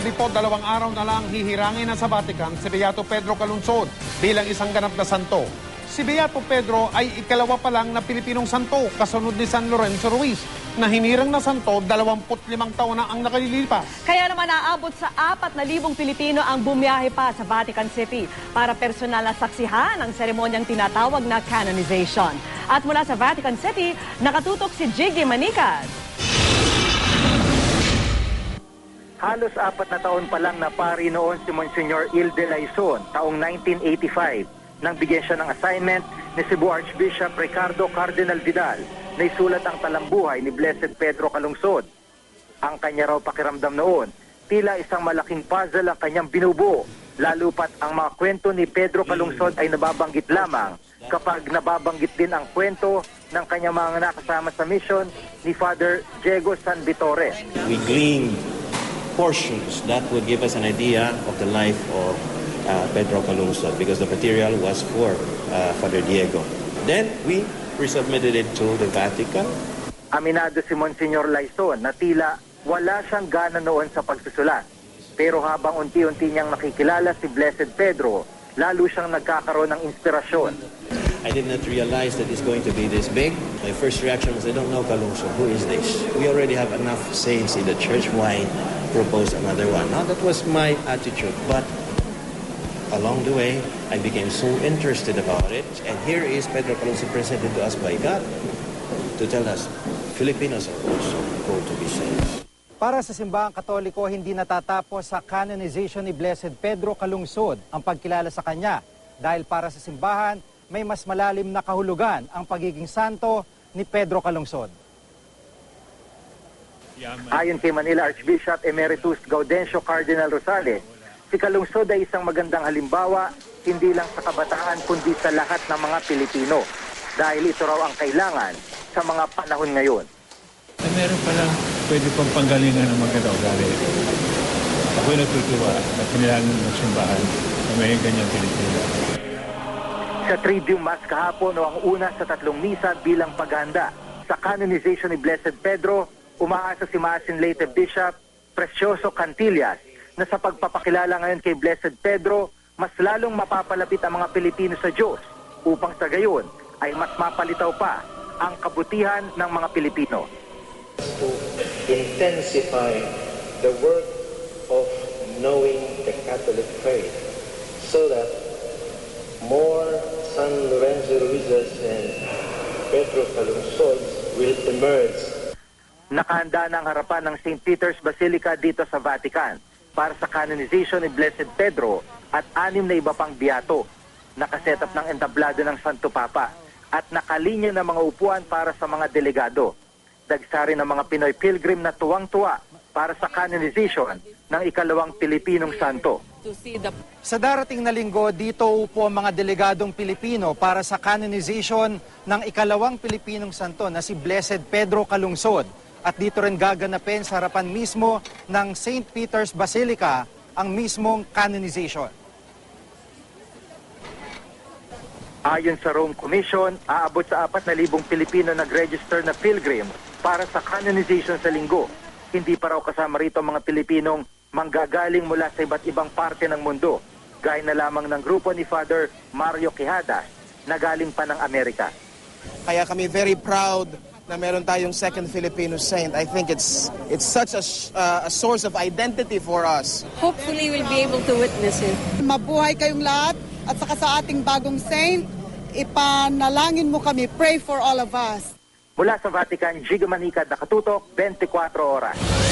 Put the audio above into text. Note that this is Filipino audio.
kagabi po, dalawang araw na lang hihirangin na sa Vatican si Beato Pedro Calunsod bilang isang ganap na santo. Si Beato Pedro ay ikalawa pa lang na Pilipinong santo kasunod ni San Lorenzo Ruiz na hinirang na santo 25 taon na ang nakalilipas. Kaya naman naabot sa 4,000 Pilipino ang bumiyahe pa sa Vatican City para personal na saksihan ang seremonyang tinatawag na canonization. At mula sa Vatican City, nakatutok si Jiggy Manicas. Halos apat na taon pa lang na pari noon si Monsignor Il de Laison taong 1985 nang bigyan siya ng assignment ni Cebu Archbishop Ricardo Cardinal Vidal na isulat ang talambuhay ni Blessed Pedro Calungsod. Ang kanya raw pakiramdam noon, tila isang malaking puzzle ang kanyang binubuo, lalo pat ang mga kwento ni Pedro Calungsod ay nababanggit lamang kapag nababanggit din ang kwento ng kanyang mga nakasama sa mission ni Father Diego San Vitore. we gleaned portions that would give us an idea of the life of uh, Pedro Calungsod because the material was for uh, Father Diego. Then we resubmitted it to the Vatican. Aminado si Monsignor Laison na tila wala siyang gana noon sa pagsusulat. Pero habang unti-unti niyang nakikilala si Blessed Pedro, lalo siyang nagkakaroon ng inspirasyon. I did not realize that it's going to be this big. My first reaction was, I don't know Calungsod. Who is this? We already have enough saints in the church. Why propose another one? Now, that was my attitude. But along the way, I became so interested about it. And here is Pedro Calungsod presented to us by God to tell us, Filipinos are also called to be saints. Para sa simbahang katoliko, hindi natatapos sa canonization ni Blessed Pedro Calungsod ang pagkilala sa kanya. Dahil para sa simbahan, may mas malalim na kahulugan ang pagiging santo ni Pedro Calungsod. Ayon kay Manila Archbishop Emeritus Gaudencio Cardinal Rosales, si Kalungsod ay isang magandang halimbawa hindi lang sa kabataan kundi sa lahat ng mga Pilipino dahil ito raw ang kailangan sa mga panahon ngayon. na meron palang pwede pang panggalingan ng maganda ugali. Ako'y natutuwa na kailangan ng simbahan na may ganyang Pilipino. Sa Triduum Mass kahapon o ang una sa tatlong misa bilang paganda sa canonization ni Blessed Pedro, umaasa si Masin Leyte Bishop Precioso Cantillas na sa pagpapakilala ngayon kay Blessed Pedro, mas lalong mapapalapit ang mga Pilipino sa Diyos upang sa gayon ay mas mapalitaw pa ang kabutihan ng mga Pilipino. to intensify the work of knowing the Catholic faith so that more San Lorenzo Ruizes and Pedro Calungsod will emerge Nakahanda na ang harapan ng St. Peter's Basilica dito sa Vatican para sa canonization ni Blessed Pedro at anim na iba pang biyato. Nakaset up ng entablado ng Santo Papa at nakalinya ng mga upuan para sa mga delegado. Dagsari ng mga Pinoy pilgrim na tuwang-tuwa para sa canonization ng ikalawang Pilipinong santo. Sa darating na linggo, dito upo ang mga delegadong Pilipino para sa canonization ng ikalawang Pilipinong santo na si Blessed Pedro Calungsod. At dito rin gaganapin sa harapan mismo ng St. Peter's Basilica ang mismong canonization. Ayon sa Rome Commission, aabot sa 4,000 Pilipino nag-register na pilgrim para sa canonization sa linggo. Hindi pa raw kasama rito ang mga Pilipinong manggagaling mula sa iba't ibang parte ng mundo, gaya na lamang ng grupo ni Father Mario Quijada na galing pa ng Amerika. Kaya kami very proud na meron tayong second Filipino saint. I think it's it's such a, uh, a source of identity for us. Hopefully we'll be able to witness it. Mabuhay kayong lahat at saka sa ating bagong saint, ipanalangin mo kami. Pray for all of us. Mula sa Vatican, Giga Manica, nakatutok, 24 oras.